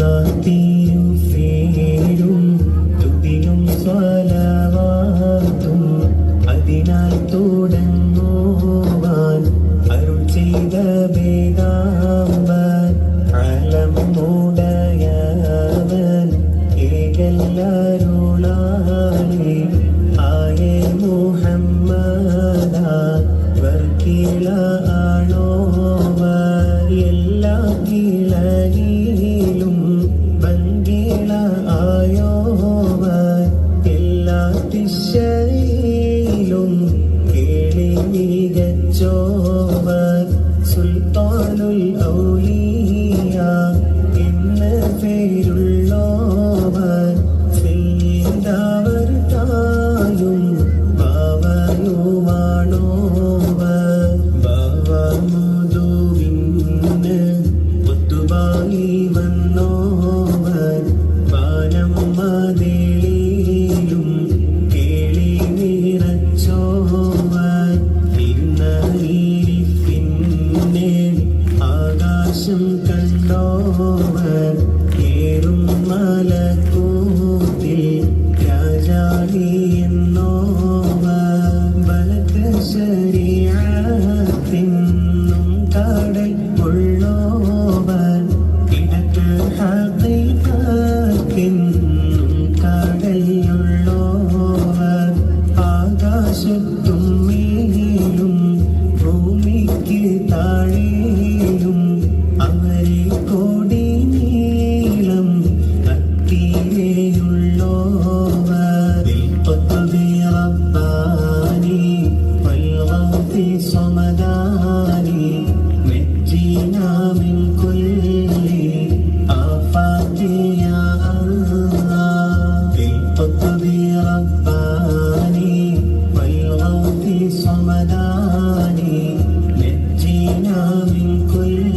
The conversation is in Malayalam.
The. മികച്ചോവർ സുൽത്താനുൽ ഔലിയ എന്ന് പേരുള്ളോവർ ചെയ്തവർ തായും ബാവയുമാണോവർ വന്നോവർ ഞാനേ നെഞ്ചിനാവിൽ കൊല്ല